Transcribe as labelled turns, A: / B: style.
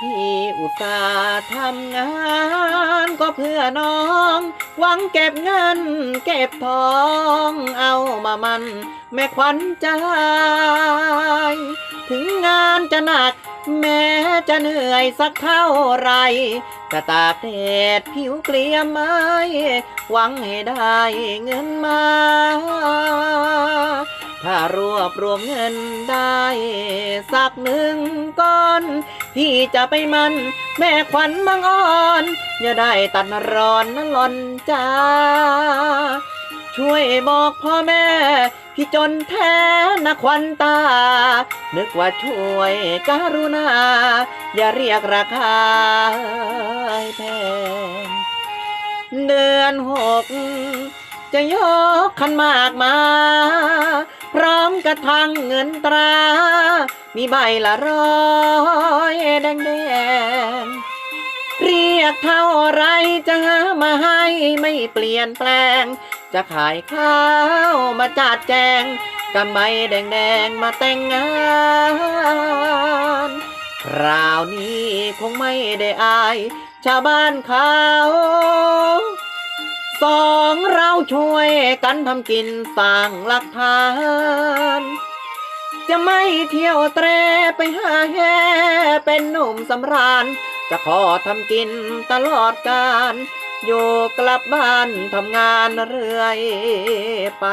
A: พี่อุตส่าห์ทำงานก็เพื่อน้อง หวังเก็บเงิน เก็บทองเอามามัน แม่ขวัญใจ ถึงงานจะหนัก แม้จะเหนื่อยสักเท่าไรก็ตากแดดผิวเกลียมไม้หวังให้ได้เงินมา รวบรวมเงินได้ สักหนึ่งก้อน พี่จะไปมัน แม่ขวัญบางอ่อน อย่าได้ตัดร้อนนั้นหล่อนจ้า ช่วยบอกพ่อแม่ พี่จนแท้นะควันตา นึกว่าช่วยการุณา อย่าเรียกราคาแพงเดือนหกจะยกขันมากมา ร้อมกระทังเงินตรา มีใบละร้อยแดงแดงเรียกเท่าไรจะหามาให้ไม่เปลี่ยนแปลง จะขายข้าวมาจัดแจงกำใบแดงๆมาแต่งงานคราวนี้คงไม่ได้อาย ชาวบ้านเขา ช่วยกันทำกินสร้างหลักฐาน จะไม่เที่ยวเตรไปหาแห่เป็นหนุ่มสำราญ จะขอทำกินตลอดการอยู่กลับบ้านทำงานเรื่อยไป